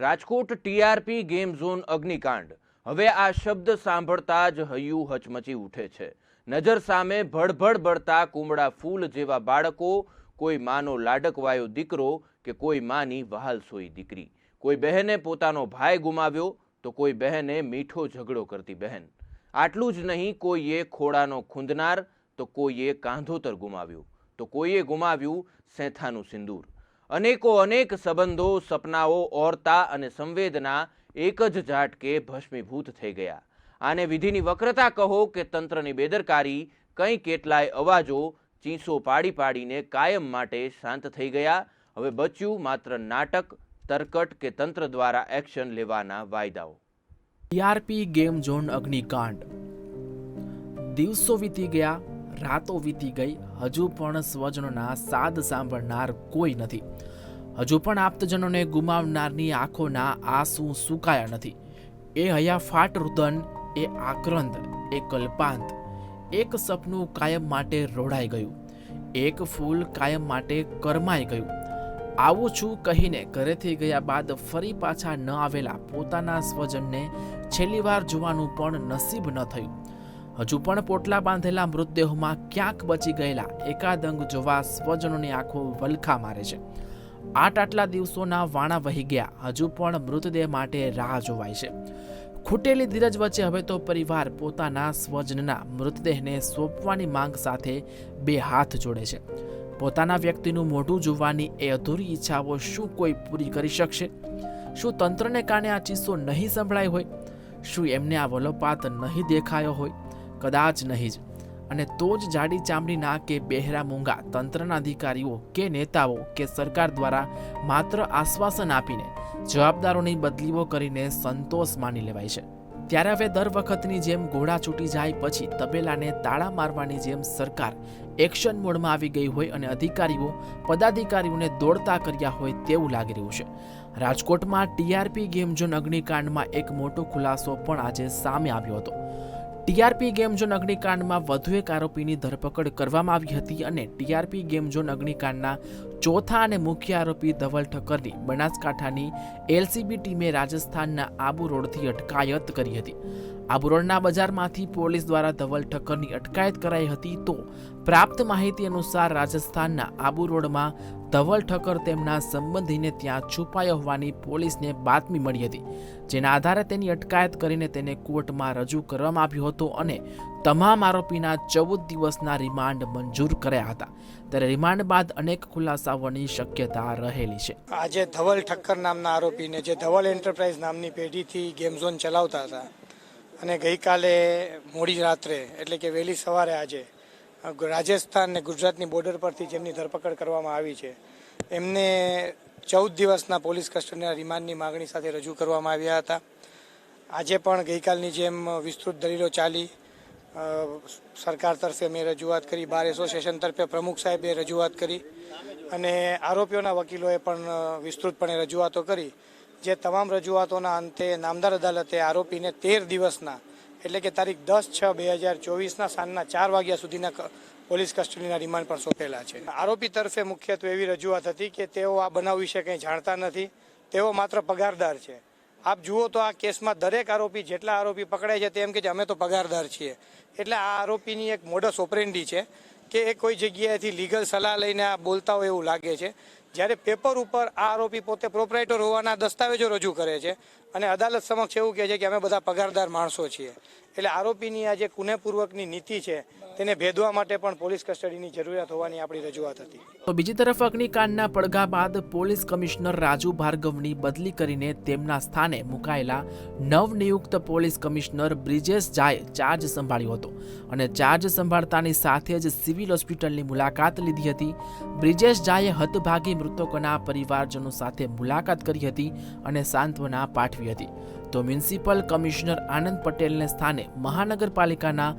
Rajkot TRP game zone અગ્નિકાંડ. હવે આ શબ્દ સાંભળતા જ હૈયું હચમચી ઉઠે છે. નજર સામે ભડભડ બળતા કુમળા ફૂલ જેવા બાળકો, કોઈ માનો લાડકવાયો દીકરો કે કોઈ માની વહાલસોઈ દીકરી. કોઈ બહેને પોતાનો ભાઈ ગુમાવ્યો તો કોઈ બહેને મીઠો ઝઘડો કરતી બહેન. આટલું જ નહીં, કોઈએ ખોડાનો ખૂંદનાર તો કોઈએ કાંધોતર ગુમાવ્યું. તો કોઈએ ગુમાવ્યું સેથાનું સિંદૂર. અનેકો અનેક સંબંધો, સપનાઓ, ઓરતા અને સંવેદના એક જ ઝાટકે ભસ્મીભૂત થઈ ગયા. આને વિધિની વક્રતા કહો કે તંત્રની બેદરકારી કંઈ કેટલાય અવાજો ચીસો પાડી પાડીને કાયમ માટે શાંત થઈ ગયા. હવે બચ્યું માત્ર નાટક, તરકટ કે તંત્ર દ્વારા એક્શન લેવાના વાયદાઓ. ટીઆરપી ગેમ ઝોન અગ્નિકાંડ. દિવસો વીતી ગયા. રાતો વીતી ગઈ. હજુ પણ સ્વજનોના સાદ સાંભળનાર કોઈ નથી. હજુ પણ આપ્તજનોને ગુમાવનારની આંખોના આંસુ સુકાયા નથી. એ હયાફાટ રુદન, એ આક્રંદ, એ કલ્પાંત. એક સપનું કાયમ માટે રોડાઈ ગયું. એક ફૂલ કાયમ માટે કરમાઈ ગયું. આવું છું કહીને ઘરેથી ગયા બાદ ફરી પાછા ન આવેલા પોતાના સ્વજનને છેલ્લી વાર જોવાનું પણ નસીબ ન થયું. હજુ પણ પોટલા બાંધેલા મૃતદેહોમાં ક્યાંક બચી ગયેલા એકાદંગ જોવા સ્વજનોની આંખો વલખા મારે છે. આટ આટલા દિવસોના વાણા વહી ગયા. હજુ પણ મૃતદેહ માટે રાહ જોવાય છે. ખૂટેલી ધીરજ વચ્ચે હવે તો પરિવાર પોતાના સ્વજનના મૃતદેહને સોંપવાની માંગ સાથે બે હાથ જોડે છે. પોતાના વ્યક્તિનું મોઢું જોવાની એ અધૂરી ઈચ્છાઓ શું કોઈ પૂરી કરી શકશે? શું તંત્રને કારણે આ ચીસો નહીં સંભળાય હોય? શું એમને આ વલોપાત નહીં દેખાયો હોય? કદાચ નહીં જ. અને તો જ જાડી ચામડીના કે બહેરા મૂંગા તંત્રના અધિકારીઓ કે નેતાઓ કે સરકાર દ્વારા માત્ર આશ્વાસન આપીને જવાબદારોની બદલીઓ કરીને સંતોષ માની લેવાય છે. ત્યારે હવે દર વખતની જેમ ઘોડા છૂટી જાય પછી તબેલાને તાળા મારવાની જેમ સરકાર એક્શન મોડમાં આવી ગઈ હોય અને અધિકારીઓ, પદાધિકારીઓને દોડતા કર્યા હોય તેવું લાગી રહ્યું છે. રાજકોટમાં ટીઆરપી ગેમ ઝોન અગ્નિકાંડમાં એક મોટો ખુલાસો પણ આજે સામે આવ્યો હતો. ટીઆરપી ગેમ ઝોન અગ્નિકાંડમાં વધુ એક આરોપીની ધરપકડ કરવામાં આવી હતી અને ટીઆરપી ગેમ ઝોન અગ્નિકાંડના ચોથા અને મુખ્ય આરોપી ધવલ ઠક્કરની બનાસકાંઠાની એલસીબી ટીમે રાજસ્થાનના આબુ રોડથી અટકાયત કરી હતી. આબુ રોડના બજારમાંથી પોલીસ દ્વારા ધવલ ઠક્કરની અટકાયત કરાઈ હતી તો પ્રાપ્ત માહિતી અનુસાર રાજસ્થાનના આબુ રોડમાં ધવલ ઠક્કર તેમના સંબંધીને ત્યાં છુપાયો હોવાની પોલીસને બાતમી મળી હતી, જેના આધારે તેની અટકાયત કરીને તેને કોર્ટમાં રજૂ કરવામાં આવ્યો હતો અને તમામ આરોપીના ચૌદ દિવસના રિમાન્ડ મંજૂર કર્યા હતા. ત્યારે રિમાન્ડ બાદ અનેક ખુલાસાઓની શક્યતા રહેલી છે. આજે ધવલ ઠક્કર નામના આરોપીને, જે ધવલ એન્ટરપ્રાઇઝ નામની પેઢીથી ગેમ ઝોન ચલાવતા હતા અને ગઈકાલે મોડી રાત્રે, એટલે કે વહેલી સવારે આજે રાજસ્થાન ને ગુજરાતની બોર્ડર પરથી જેમની ધરપકડ કરવામાં આવી છે, એમને ચૌદ દિવસના પોલીસ કસ્ટડીના રિમાન્ડની માગણી સાથે રજૂ કરવામાં આવ્યા હતા. આજે પણ ગઈકાલની જેમ વિસ્તૃત દલીલો ચાલી સરકાર તરફે મેં રજૂઆત કરી, બાર એસોસિએશન તરફે પ્રમુખ સાહેબે રજૂઆત કરી અને આરોપીઓના વકીલોએ પણ વિસ્તૃતપણે રજૂઆતો કરી. જે તમામ રજૂઆતોના અંતે નામદાર અદાલતે આરોપીને તેર દિવસના એટલે કે તારીખ દસ છ બે હજાર ચોવીસના સાંજના ચાર વાગ્યા સુધીના પોલીસ કસ્ટડીના રિમાન્ડ પણ સોંપેલા છે. આરોપી તરફે મુખ્યત્વે એવી રજૂઆત હતી કે તેઓ આ બનાવ વિશે કંઈ જાણતા નથી. તેઓ માત્ર પગારદાર છે. આપ જુઓ તો આ કેસમાં દરેક આરોપી જેટલા આરોપી પકડાય છે તેમ કે અમે તો પગારદાર છીએ. એટલે આ આરોપીની એક મોડસ ઓપરેન્ડી છે કે એ કોઈ જગ્યાએથી લીગલ સલાહ લઈને આ બોલતા હોય એવું લાગે છે. જ્યારે પેપર ઉપર આ આરોપી પોતે પ્રોપરાઇટર હોવાના દસ્તાવેજો રજૂ કરે છે અને અદાલત સમક્ષ એવું કહે છે કે અમે બધા પગારદાર માણસો છીએ. એટલે આરોપીની આ જે કુનેપૂર્વકની નીતિ છે, તેને ભેદવા માટે પણ પોલીસ કસ્ટડીની જરૂરિયાત હોવાની આપણી રજૂઆત હતી. તો બીજી તરફ અગ્નિકાંડના પડઘા બાદ પોલીસ કમિશનર રાજુ ભાર્ગવની બદલી કરીને તેમના સ્થાને મુકાયેલા નવનિયુક્ત પોલીસ કમિશનર બ્રિજેશ ઝાએ ચાર્જ સંભાળ્યો હતો અને ચાર્જ સંભાળતાની સાથે જ સિવિલ હોસ્પિટલની મુલાકાત લીધી હતી. બ્રિજેશ ઝાએ હતભાગી મૃતકોના પરિવારજનો સાથે મુલાકાત કરી હતી અને સાંત્વના પાઠવી હતી. તો મ્યુનિસિપલ કમિશનર આનંદ પટેલને સ્થાને મહાનગરપાલિકાના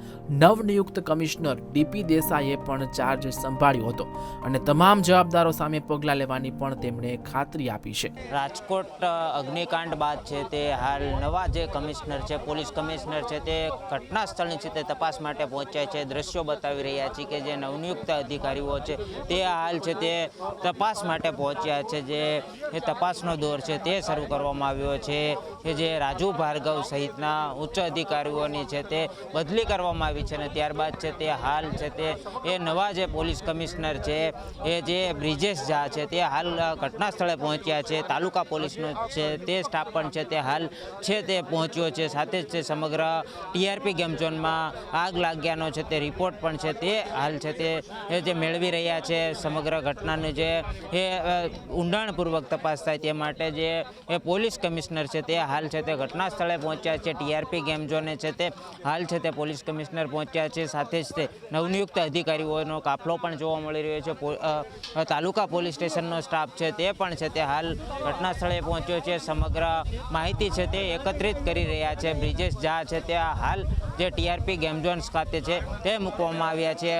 નવનિયુક્ત કમિશનર ડીપી દેસાઈએ પણ ચાર્જ સંભાળ્યો હતો અને તમામ જવાબદારો સામે પગલાં લેવાની પણ તેમણે ખાતરી આપી છે. રાજકોટ અગ્નિકાંડ બાદ છે તે હાલ નવા જે કમિશનર છે, પોલીસ કમિશનર છે તે ઘટના સ્થળની છે તે તપાસ માટે પહોંચ્યા છે. દ્રશ્યો બતાવી રહ્યા છે કે જે નવનિયુક્ત અધિકારીઓ છે તે હાલ છે તે તપાસ માટે પહોંચ્યા છે. જે તપાસનો દોર છે તે શરૂ કરવામાં આવ્યો છે. કે જે રાજુ ભાર્ગવ સહિતના ઉચ્ચ અધિકારીઓની છે તે બદલી કરવામાં આવી છે અને ત્યારબાદ છે તે હાલ છે તે એ નવા જે પોલીસ કમિશનર છે એ જે બ્રિજેશ ઝા છે તે હાલ ઘટના સ્થળે પહોંચ્યા છે તાલુકા પોલીસનો છે તે સ્ટાફ પણ છે તે હાલ છે તે પહોંચ્યો છે સાથે જ તે સમગ્ર ટીઆરપી ગેમ ઝોનમાં આગ લાગ્યાનો છે તે રિપોર્ટ પણ છે તે હાલ છે તે એ જે મેળવી રહ્યા છે સમગ્ર ઘટનાનું જે એ ઊંડાણપૂર્વક તપાસ થાય તે માટે જે એ પોલીસ કમિશનર છે તે હાલ છે તે ઘટના સ્થળે પહોંચ્યા છે. ટીઆરપી ગેમ ઝોને છે તે. હાલ છે તે પોલીસ કમિશનર પહોંચ્યા છે. સાથે જ તે નવનિયુક્ત અધિકારીઓનો કાફલો પણ જોવા મળી રહ્યો છે. તાલુકા પોલીસ સ્ટેશનનો સ્ટાફ છે તે પણ છે તે હાલ ઘટના સ્થળે પહોંચ્યો છે. સમગ્ર માહિતી છે તે એકત્રિત કરી રહ્યા છે. બ્રિજેશ ઝા છે તે હાલ જે ટીઆરપી ગેમ ઝોન્સ ખાતે છે તે મૂકવામાં આવ્યા છે.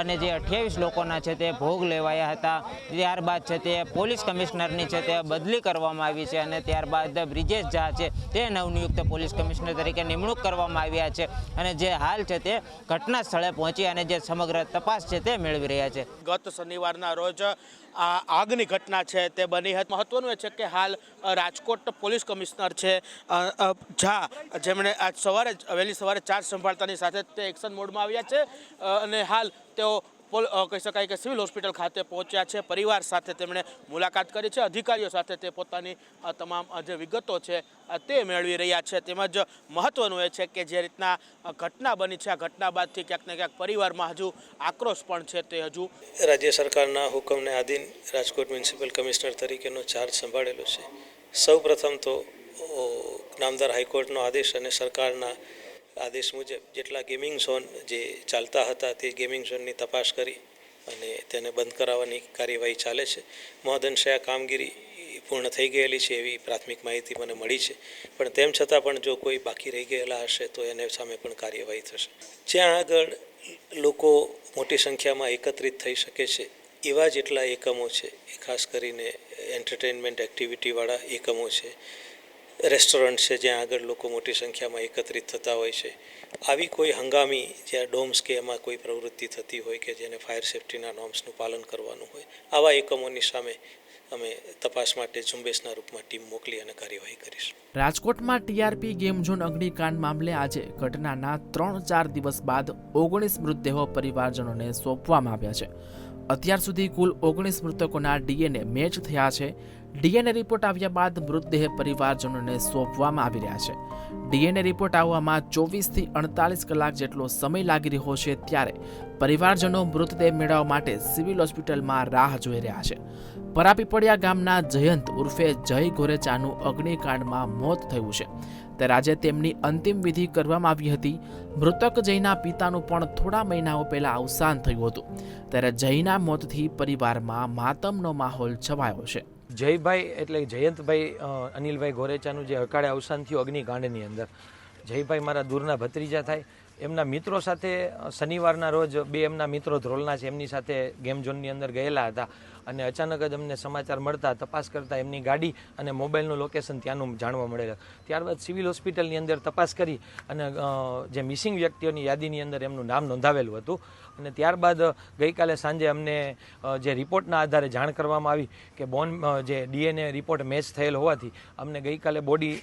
અને જે અઠ્યાવીસ લોકોના છે તે ભોગ લેવાયા હતા. ત્યારબાદ છે તે પોલીસ કમિશનરની છે તે બદલી કરવામાં આવી છે અને ત્યારબાદ બ્રિજેશ ઝા છે તે નવનિયુક્ત પોલીસ કમિશનર તરીકે નિમણૂક કરવામાં આવ્યા છે અને જે હાલ છે તે ઘટના સ્થળે પહોંચી અને જે સમગ્ર તપાસ છે તે મેળવી રહ્યા છે. ગત શનિવારના રોજ આ આગની ઘટના છે તે બની હતી. મહત્વનું એ છે કે હાલ રાજકોટ પોલીસ કમિશનર છે ઝા, જેમણે આજ સવારે વહેલી સવારે ચાર્જ સંભાળતાની સાથે તે એક્શન મોડમાં આવ્યા છે અને હાલ તેઓ કહી શકાય કે સિવિલ હોસ્પિટલ ખાતે પહોંચ્યા છે. પરિવાર સાથે તેમણે મુલાકાત કરી છે. અધિકારીઓ સાથે તે પોતાની તમામ જે વિગતો છે તે મેળવી રહ્યા છે. તેમજ મહત્વનું એ છે કે જે રીતના ઘટના બની છે. આ ઘટના બાદથી ક્યાંક ને ક્યાંક પરિવારમાં હજુ આક્રોશ પણ છે તે હજુ. રાજ્ય સરકારના હુકમને આધીન રાજકોટ મ્યુનિસિપલ કમિશનર તરીકેનો ચાર્જ સંભાળેલો છે. સૌ પ્રથમ તો નામદાર હાઈકોર્ટનો આદેશ અને સરકારના આદેશ મુજબ જેટલા ગેમિંગ ઝોન જે ચાલતા હતા તે ગેમિંગ ઝોનની તપાસ કરી અને તેને બંધ કરાવવાની કાર્યવાહી ચાલે છે. મહદંશે આ કામગીરી પૂર્ણ થઈ ગયેલી છે એવી પ્રાથમિક માહિતી મને મળી છે. પણ તેમ છતાં પણ જો કોઈ બાકી રહી ગયેલા હશે તો એને સામે પણ કાર્યવાહી થશે. જ્યાં આગળ લોકો મોટી સંખ્યામાં એકત્રિત થઈ શકે છે, એવા જેટલા એકમો છે ખાસ કરીને એન્ટરટેનમેન્ટ એક્ટિવિટીવાળા એકમો છે રેસ્ટોરન્ટ છે, જ્યાં આગળ લોકો મોટી સંખ્યામાં એકત્રિત થતા હોય છે. આવી કોઈ હંગામી જ્યાં ડોમ્સ કે એમાં કોઈ પ્રવૃત્તિ થતી હોય કે જેને ફાયર સેફ્ટીના નોર્મ્સનું પાલન કરવાનું હોય, આવા એકમોની સામે અમે તપાસ માટે ઝુંબેશના રૂપમાં ટીમ મોકલી અને કાર્યવાહી કરીશું. રાજકોટમાં ટીઆરપી ગેમ ઝોન અગ્નિકાંડ મામલે આજે ઘટનાના ત્રણ ચાર દિવસ બાદ ઓગણીસ મૃતદેહો પરિવારજનોને સોંપવામાં આવ્યા છે. અત્યાર સુધી કુલ ઓગણીસ મૃતકોના ડીએનએ મેચ થયા છે. ડીએનએ રિપોર્ટ આવ્યા બાદ મૃતદેહ પરિવારજનોને સોંપવામાં આવી રહ્યા છે. ડીએનએ રિપોર્ટ આવવામાં ચોવીસથી અડતાલીસ કલાક જેટલો સમય લાગી રહ્યો છે ત્યારે પરિવારજનો મૃતદેહ મેળવવા માટે સિવિલ હોસ્પિટલમાં રાહ જોઈ રહ્યા છે. પરાપીપળિયા ગામના જયંત ઉર્ફે જય ગોરેચાનું અગ્નિકાંડમાં મોત થયું છે. ત્યારે આજે તેમની અંતિમ વિધિ કરવામાં આવી હતી. મૃતક જયના પિતાનું પણ થોડા મહિનાઓ પહેલા અવસાન થયું હતું. ત્યારે જયના મોતથી પરિવારમાં માતમનો માહોલ છવાયો છે. જયભાઈ એટલે જયંતભાઈ અનિલભાઈ ગોરેચાનું જે અકાળે અવસાન થયું અગ્નિકાંડની અંદર. જયભાઈ મારા દૂરના ભત્રીજા થાય. એમના મિત્રો સાથે શનિવારના રોજ બે એમના મિત્રો ધ્રોલના છે, એમની સાથે ગેમ ઝોનની અંદર ગયેલા હતા અને અચાનક જ અમને સમાચાર મળતા, તપાસ કરતા એમની ગાડી અને મોબાઈલનું લોકેશન ત્યાંનું જાણવા મળેલું. ત્યારબાદ સિવિલ હોસ્પિટલની અંદર તપાસ કરી અને જે મિસિંગ વ્યક્તિઓની યાદીની અંદર એમનું નામ નોંધાવેલું હતું. અને ત્યારબાદ ગઈકાલે સાંજે અમને જે રિપોર્ટના આધારે જાણ કરવામાં આવી કે બોન જે ડીએનએ રિપોર્ટ મેચ થયેલ હોવાથી અમને ગઈકાલે બોડી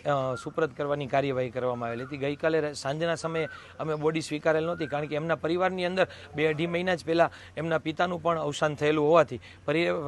સુપ્રત કરવાની કાર્યવાહી કરવામાં આવેલી હતી. ગઈકાલે સાંજના સમયે અમે બોડી સ્વીકારેલ નહોતી કારણ કે એમના પરિવારની અંદર બે અઢી મહિના જ પહેલાં એમના પિતાનું પણ અવસાન થયેલું હોવાથી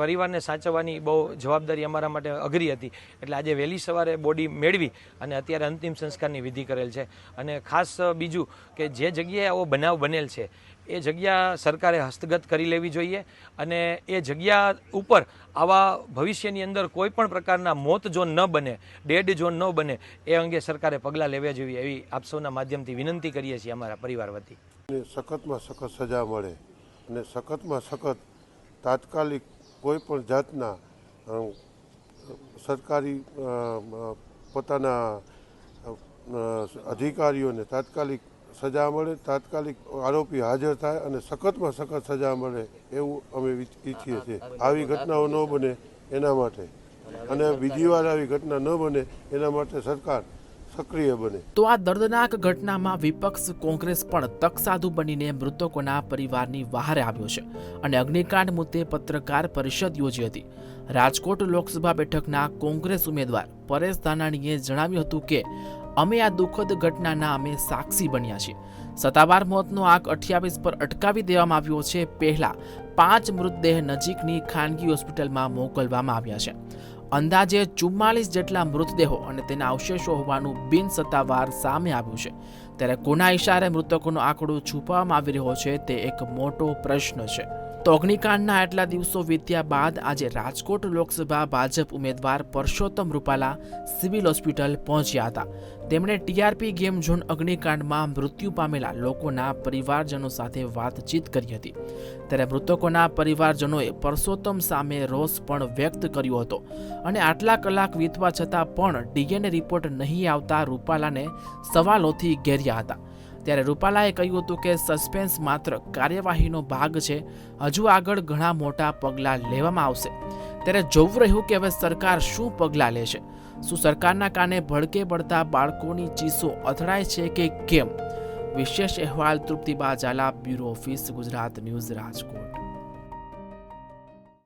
પરિવારને સાચવવાની બહુ જવાબદારી અમારા માટે અઘરી હતી. એટલે આજે વહેલી સવારે બોડી મેળવી અને અત્યારે અંતિમ સંસ્કારની વિધિ કરેલ છે. અને ખાસ બીજું કે જે જગ્યાએ આવો બનાવ બનેલ છે એ જગ્યા સરકારે હસ્તગત કરી લેવી જોઈએ અને એ જગ્યા ઉપર આવા ભવિષ્યની અંદર કોઈ પણ પ્રકારના મોત ઝોન ન બને, ડેડ ઝોન ન બને, એ અંગે સરકારે પગલાં લેવા જોઈએ એવી આપ સૌના માધ્યમથી વિનંતી કરીએ છીએ અમારા પરિવાર વતી. સખતમાં સખત સજા મળે અને સખતમાં સખત તાત્કાલિક કોઈ પણ જાતના સરકારી પોતાના અધિકારીઓને તાત્કાલિક સજા મળે, તાત્કાલિક આરોપી હાજર થાય અને સખતમાં સખત સજા મળે એવું અમે ઈચ્છ- ઈચ્છીએ છીએ. આવી ઘટનાઓ ન બને એના માટે. અને બીજી વાર આવી ઘટના ન બને એના માટે સરકાર સક્રિય બને. તો આ દર્દનાક ઘટનામાં વિપક્ષ, કોંગ્રેસ પણ તકસાધુ બનીને મૃતકોના પરિવારની વહારે આવ્યો છે અને અગ્નિકાંડ મુદ્દે પત્રકાર પરિષદ યોજી હતી. રાજકોટ લોકસભા બેઠકના કોંગ્રેસ ઉમેદવાર પરેશ ધાનાણીએ જણાવ્યું હતું કે અમે આ દુઃખદ ઘટનાના અમે સાક્ષી બન્યા છીએ. સત્તાવાર મોતનો આંક અઠ્યાવીસ પર અટકાવી દેવામાં આવ્યો છે. પહેલા પાંચ મૃતદેહ નજીકની ખાનગી હોસ્પિટલમાં મોકલવામાં આવ્યા છે. અંદાજે ચુમ્માલીસ જેટલા મૃતદેહો અને તેના અવશેષો હોવાનું બિન સત્તાવાર સામે આવ્યું છે. ત્યારે કોના ઇશારે મૃતકોનો આંકડો છુપાવવામાં આવી રહ્યો છે તે એક મોટો પ્રશ્ન છે. તો અગ્નિકાંડના આટલા દિવસો વીત્યા બાદ આજે રાજકોટ લોકસભા ભાજપ ઉમેદવાર પરસોત્તમ રૂપાલા સિવિલ હોસ્પિટલ પહોંચ્યા હતા. તેમણે ટીઆરપી ગેમ ઝોન અગ્નિકાંડમાં મૃત્યુ પામેલા લોકોના પરિવારજનો સાથે વાતચીત કરી હતી. ત્યારે મૃતકોના પરિવારજનોએ પરસોત્તમ સામે રોષ પણ વ્યક્ત કર્યો હતો અને આટલા કલાક વીતવા છતાં પણ ડીએનએ રિપોર્ટ નહીં આવતા રૂપાલાને સવાલોથી ઘેર્યા હતા. ત્યારે રૂપાલાએ કહ્યું હતું કે સસ્પેન્સ માત્ર કાર્યવાહીનો ભાગ છે. હજુ આગળ ઘણા મોટા પગલાં લેવામાં આવશે. ત્યારે જોવું રહ્યું કે હવે સરકાર શું પગલાં લેશે. શું સરકારના કાને ભડકે પડતા બાળકોની ચીસો અથડાય છે કે કેમ? વિશેષ અહેવાલ Truptiba Zala, bureau office, Gujarat news Rajkot.